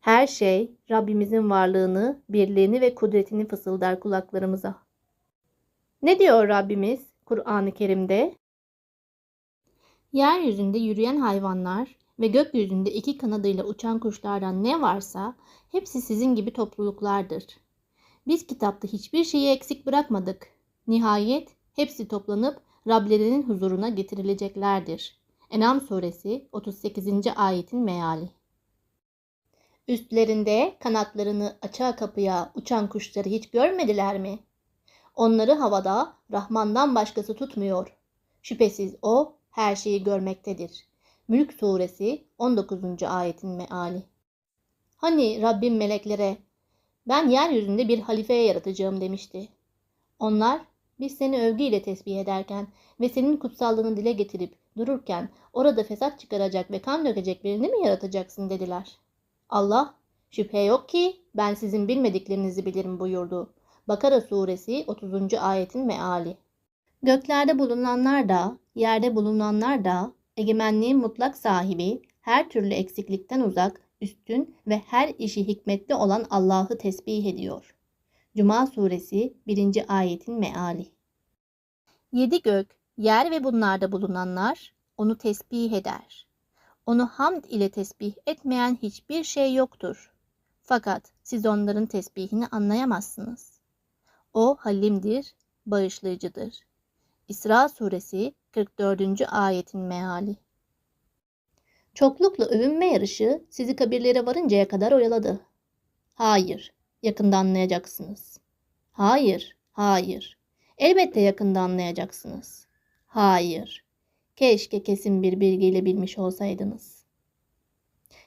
Her şey Rabbimizin varlığını, birliğini ve kudretini fısıldar kulaklarımıza. Ne diyor Rabbimiz Kur'an-ı Kerim'de? Yeryüzünde yürüyen hayvanlar ve gökyüzünde iki kanadıyla uçan kuşlardan ne varsa hepsi sizin gibi topluluklardır. Biz kitapta hiçbir şeyi eksik bırakmadık. Nihayet hepsi toplanıp Rablerinin huzuruna getirileceklerdir. Enam suresi 38. ayetin meali. Üstlerinde kanatlarını açığa kapıya uçan kuşları hiç görmediler mi? Onları havada Rahman'dan başkası tutmuyor. Şüphesiz o her şeyi görmektedir. Mülk suresi 19. ayetin meali. Hani Rabbim meleklere ben yeryüzünde bir halifeye yaratacağım demişti. Onlar biz seni övgüyle tesbih ederken ve senin kutsallığını dile getirip dururken orada fesat çıkaracak ve kan dökecek birini mi yaratacaksın dediler. Allah şüphe yok ki ben sizin bilmediklerinizi bilirim buyurdu. Bakara suresi 30. ayetin meali. Göklerde bulunanlar da, yerde bulunanlar da, egemenliğin mutlak sahibi, her türlü eksiklikten uzak, üstün ve her işi hikmetli olan Allah'ı tesbih ediyor. Cuma suresi 1. ayetin meali. Yedi gök, yer ve bunlarda bulunanlar onu tesbih eder. Onu hamd ile tesbih etmeyen hiçbir şey yoktur. Fakat siz onların tesbihini anlayamazsınız. O halimdir, bağışlayıcıdır. İsra suresi 44. ayetin meali. Çoklukla övünme yarışı sizi kabirlere varıncaya kadar oyaladı. Hayır, yakında anlayacaksınız. Hayır, hayır. Elbette yakında anlayacaksınız. Hayır. Keşke kesin bir bilgiyle bilmiş olsaydınız.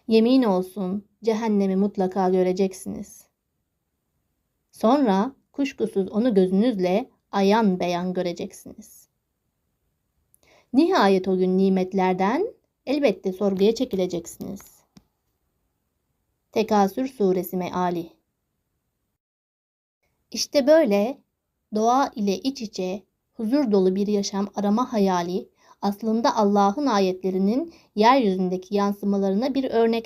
Yemin olsun cehennemi mutlaka göreceksiniz. Sonra kuşkusuz onu gözünüzle ayan beyan göreceksiniz. Nihayet o gün nimetlerden elbette sorguya çekileceksiniz. Tekasür suresi meali. İşte böyle doğa ile iç içe huzur dolu bir yaşam arama hayali aslında Allah'ın ayetlerinin yeryüzündeki yansımalarına bir örnek